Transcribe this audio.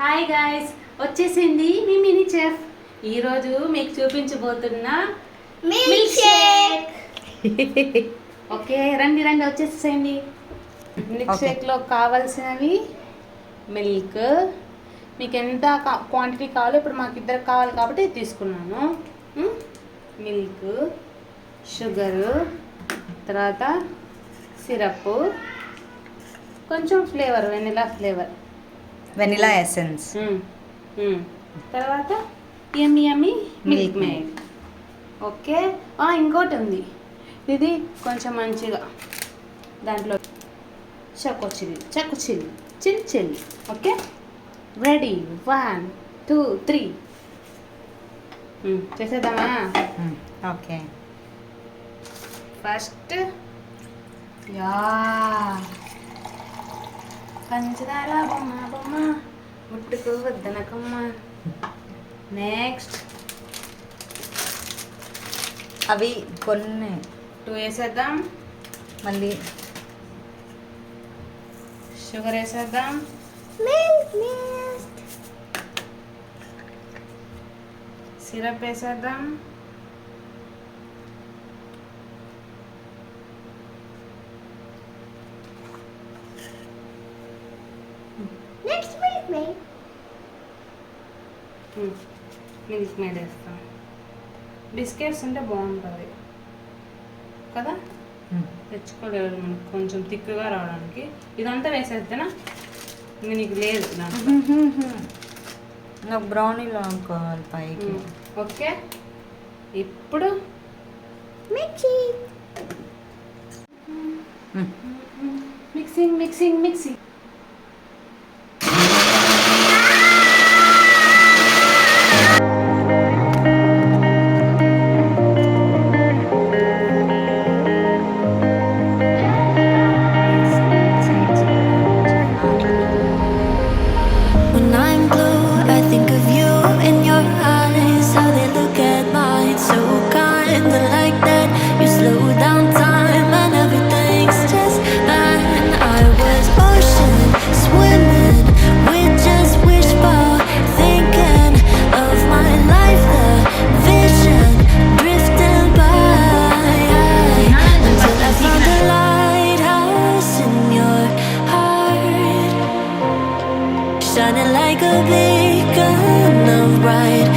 Hi guys వచ్చేసింది మీ mini chef. ఈరోజు మీకు చూపించబోతున్న మిల్క్ షేక్ ఓకే రండి రండి వచ్చేసేయండి. మిల్క్. షేక్లో కావాల్సినవి మిల్క్ మీకు ఎంత క్వాంటిటీ కావాలో ఇప్పుడు మాకు ఇద్దరికి కావాలి కాబట్టి తీసుకున్నాను. మిల్క్ షుగరు తర్వాత సిరప్ కొంచెం flavour vanilla flavour vanilla essence మ్మ్. మ్మ్. తర్వాత ఎమ్మి ఎమ్మి మిల్క్ మేడ్ ఓకే ఇంకోటి ఉంది. ఇది కొంచెం మంచిగా దాంట్లో చక్కు chilli చక్కు chilli chill. Chilli okay ready one two three చేసేద్దామా? ఓకే ఫస్ట్ యా పంచదార బొమ్మ బొమ్మ. ముట్టుకు వద్దనకమ్మ. నెక్స్ట్ అవి కొన్ని. టూ వేసేద్దాం. మళ్ళీ షుగర్ వేసేద్దాం. సిరప్ వేసేద్దాం next Milkmaid Milkmaid వేస్తాం. బిస్కెట్స్ ఉంటే బాగుంటుంది. కదా? తెచ్చుకోలేదు మనకు కొంచెం తిక్కుగా రావడానికి. ఇదంతా వేసేస్తేనా? ఇంక నీకు లేదు నాకు బ్రౌనీలో కావాలి పైకి. ఓకే? ఇప్పుడు? మ్మ్. Mixing mixing mixing shining like a beacon of bright